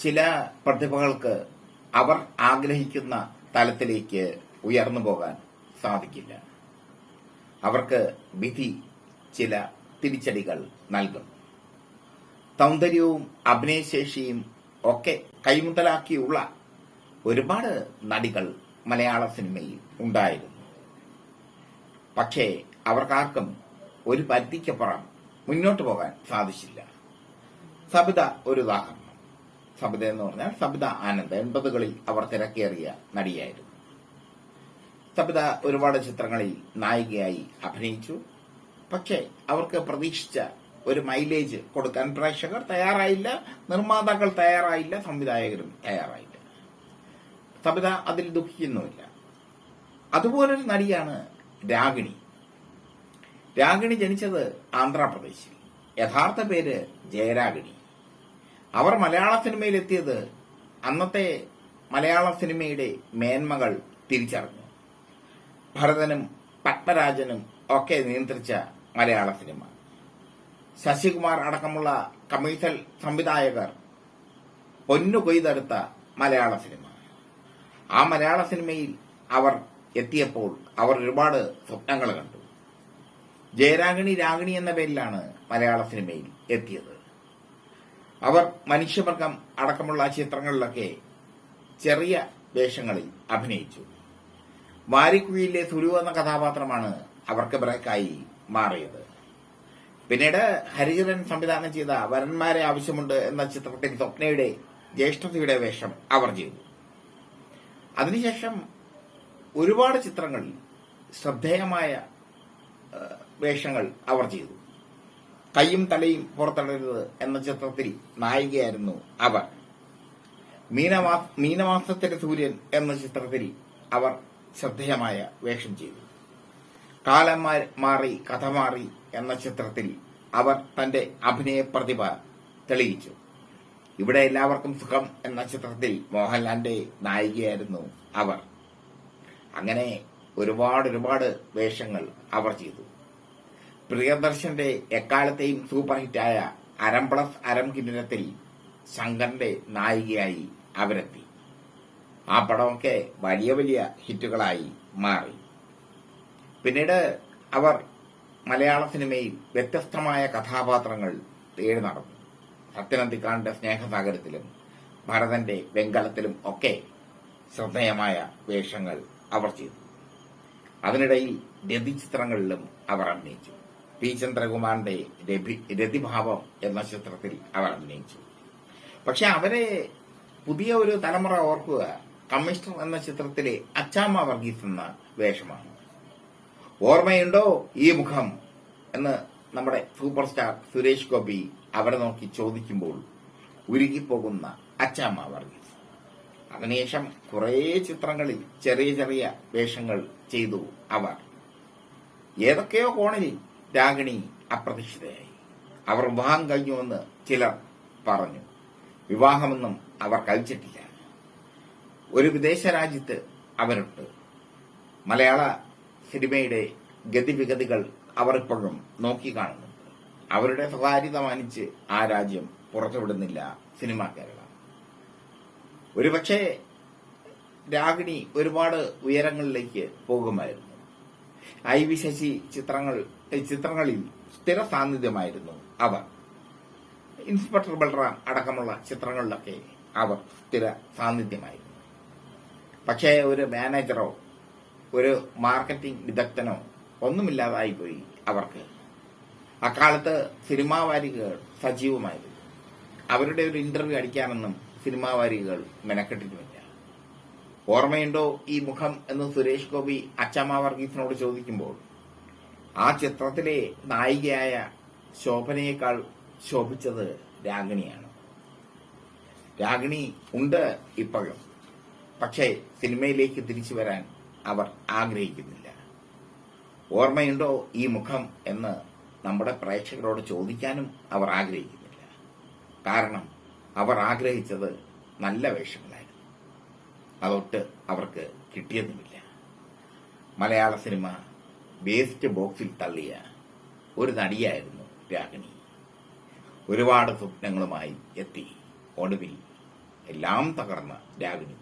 ചില പ്രതിഭകൾക്ക് അവർ ആഗ്രഹിക്കുന്ന തലത്തിലേക്ക് ഉയർന്നു പോകാൻ സാധിക്കില്ല. അവർക്ക് വിധി ചില തിരിച്ചടികൾ നൽകും. സൗന്ദര്യവും അഭിനയശേഷിയും ഒക്കെ കൈമുതലാക്കിയുള്ള ഒരുപാട് നടികൾ മലയാള സിനിമയിൽ ഉണ്ടായിരുന്നു. പക്ഷേ അവർക്കാർക്കും ഒരു പരിധിക്കപ്പുറം മുന്നോട്ട് പോകാൻ സാധിച്ചില്ല. സബിത ഒരു ഉദാഹരണം. സബിത എന്ന് പറഞ്ഞാൽ സബിത ആനന്ദ്. എൺപതുകളിൽ അവർ തിരക്കേറിയ നടിയായിരുന്നു. സബിത ഒരുപാട് ചിത്രങ്ങളിൽ നായികയായി അഭിനയിച്ചു. പക്ഷേ അവർക്ക് പ്രതീക്ഷിച്ച ഒരു മൈലേജ് കൊടുക്കാൻ പ്രേക്ഷകർ തയ്യാറായില്ല നിർമ്മാതാക്കൾ തയ്യാറായില്ല സംവിധായകരും തയ്യാറായില്ല. സബിത അതിൽ ദുഃഖിക്കുന്നുമില്ല. അതുപോലൊരു നടിയാണ് രാഗിണി. രാഗിണി ജനിച്ചത് ആന്ധ്രാപ്രദേശിൽ. യഥാർത്ഥ പേര് ജയരാഗിണി. അവർ മലയാള സിനിമയിൽ എത്തിയത് അന്നത്തെ മലയാള സിനിമയുടെ മേന്മകൾ തിരിച്ചറിഞ്ഞു. ഭരതനും പത്മരാജനും ഒക്കെ നിയന്ത്രിച്ച മലയാള സിനിമ. ശശികുമാർ അടക്കമുള്ള കമീഷൽ സംവിധായകർ പൊന്നു കൊയ്തെടുത്ത മലയാള സിനിമ. ആ മലയാള സിനിമയിൽ അവർ എത്തിയപ്പോൾ അവർ ഒരുപാട് സ്വപ്നങ്ങൾ കണ്ടു. ജയരാഗിണി രാഗിണി എന്ന പേരിലാണ് മലയാള സിനിമയിൽ എത്തിയത്. അവർ മനുഷ്യവർഗം അടക്കമുള്ള ചിത്രങ്ങളിലൊക്കെ ചെറിയ വേഷങ്ങളിൽ അഭിനയിച്ചു. വാരിക്കുഴിയിലെ സുരു എന്ന കഥാപാത്രമാണ് അവർക്ക് ബ്രേക്കായി മാറിയത്. പിന്നീട് ഹരിചരൻ സംവിധാനം ചെയ്ത വരന്മാരെ ആവശ്യമുണ്ട് എന്ന ചിത്രത്തിൽ സ്വപ്നയുടെ ജ്യേഷ്ഠതയുടെ വേഷം അവർ ചെയ്തു. അതിനുശേഷം ഒരുപാട് ചിത്രങ്ങളിൽ ശ്രദ്ധേയമായ വേഷങ്ങൾ അവർ ചെയ്തു. കൈയും തലയും പുറത്തിടരുത് എന്ന ചിത്രത്തിൽ നായികയായിരുന്നു അവർ. മീനമാ മീനമാസത്തിലെ സൂര്യൻ എന്ന ചിത്രത്തിൽ അവർ ശ്രദ്ധേയമായ വേഷം ചെയ്തു. കാലം മാറി കഥ മാറി എന്ന ചിത്രത്തിൽ അവർ തന്റെ അഭിനയ പ്രതിഭ തെളിയിച്ചു. ഇവിടെ എല്ലാവർക്കും സുഖം എന്ന ചിത്രത്തിൽ മോഹൻലാലിന്റെ നായികയായിരുന്നു അവർ. അങ്ങനെ ഒരുപാട് ഒരുപാട് വേഷങ്ങൾ അവർ ചെയ്തു. പ്രിയദർശന്റെ എക്കാലത്തെയും സൂപ്പർ ഹിറ്റായ അരം പ്ലസ് അരം കിരീടത്തിൽ ശങ്കറിന്റെ നായികയായി അവരെത്തി. ആ പടമൊക്കെ വലിയ വലിയ ഹിറ്റുകളായി മാറി. പിന്നീട് അവർ മലയാള സിനിമയിൽ വ്യത്യസ്തമായ കഥാപാത്രങ്ങൾ തേടി നടന്നു. സത്യനന്ദിക്കാന്റെ സ്നേഹസാഗരത്തിലും ഭരതന്റെ വെങ്കലത്തിലും ഒക്കെ ശ്രദ്ധേയമായ വേഷങ്ങൾ അവർ ചെയ്തു. അതിനിടയിൽ രതി ചിത്രങ്ങളിലും അവർ അഭിനയിച്ചു. പി ചന്ദ്രകുമാറിന്റെ രതിഭാവം എന്ന ചിത്രത്തിൽ അവർ അഭിനയിച്ചു. പക്ഷെ അവരെ പുതിയ ഒരു തലമുറ ഓർക്കുക കമ്മീഷണർ എന്ന ചിത്രത്തിലെ അച്ചാമ്മ വർഗീസ് എന്ന വേഷമാണ്. ഓർമ്മയുണ്ടോ ഈ മുഖം എന്ന് നമ്മുടെ സൂപ്പർ സ്റ്റാർ സുരേഷ് ഗോപി അവരെ നോക്കി ചോദിക്കുമ്പോൾ ഉരുകിപ്പോകുന്ന അച്ചാമ്മ വർഗീസ്. അതിനുശേഷം കുറേ ചിത്രങ്ങളിൽ ചെറിയ ചെറിയ വേഷങ്ങൾ ചെയ്തു അവർ. ഏതൊക്കെയോ കോണിൽ രാഗിണി അപ്രതീക്ഷിതയായി. അവർ വിവാഹം കഴിഞ്ഞുവെന്ന് ചിലർ പറഞ്ഞു. വിവാഹമൊന്നും അവർ കഴിച്ചിട്ടില്ല. ഒരു വിദേശ രാജ്യത്ത് അവരുണ്ട്. മലയാള സിനിമയുടെ ഗതിവിഗതികൾ അവർ ഇപ്പോഴും നോക്കിക്കാണുന്നുണ്ട് അവരുടെ സ്വകാര്യത മാനിച്ച് ആ രാജ്യം പുറത്തുവിടുന്നില്ല സിനിമാ കേരളം. ഒരുപക്ഷെ രാഗിണി ഒരുപാട് ഉയരങ്ങളിലേക്ക് പോകുമായിരുന്നു. ഐ വി ശശി ചിത്രങ്ങൾ ചിത്രങ്ങളിൽ സ്ഥിര സാന്നിധ്യമായിരുന്നു അവർ. ഇൻസ്പെക്ടർ ബൽറാം അടക്കമുള്ള ചിത്രങ്ങളിലൊക്കെ അവർ സ്ഥിര സാന്നിധ്യമായിരുന്നു പക്ഷേ ഒരു മാനേജറോ ഒരു മാർക്കറ്റിംഗ് വിദഗ്ധനോ ഒന്നുമില്ലാതായി പോയി അവർക്ക്. അക്കാലത്ത് സിനിമാ വാരികകൾ സജീവമായിരുന്നു. അവരുടെ ഒരു ഇന്റർവ്യൂ അടിക്കാനൊന്നും സിനിമാ വാരികകൾ മെനക്കെട്ടിട്ടുമില്ല ഓർമ്മയുണ്ടോ ഈ മുഖം എന്ന് സുരേഷ് ഗോപി അച്ചമ്മ വർഗീസിനോട് ചോദിക്കുമ്പോൾ ആ ചിത്രത്തിലെ നായികയായ ശോഭനയേക്കാൾ ശോഭിച്ചത് രാഗിണിയാണ്. രാഗിണി ഉണ്ട് ഇപ്പോഴും. പക്ഷേ സിനിമയിലേക്ക് തിരിച്ചു വരാൻ അവർ ആഗ്രഹിക്കുന്നില്ല. ഓർമ്മയുണ്ടോ ഈ മുഖം എന്ന് നമ്മുടെ പ്രേക്ഷകരോട് ചോദിക്കാനും അവർ ആഗ്രഹിക്കുന്നില്ല. കാരണം അവർ ആഗ്രഹിച്ചത് നല്ല വേഷങ്ങളായിരുന്നു. അതൊട്ട് അവർക്ക് കിട്ടിയതുമില്ല. മലയാള സിനിമ വേസ്റ്റ് ബോക്സിൽ തള്ളിയ ഒരു നടിയായിരുന്നു രാഗിണി. ഒരുപാട് സ്വപ്നങ്ങളുമായി എത്തി. ഒടുവിൽ എല്ലാം തകർന്ന രാഗിണി.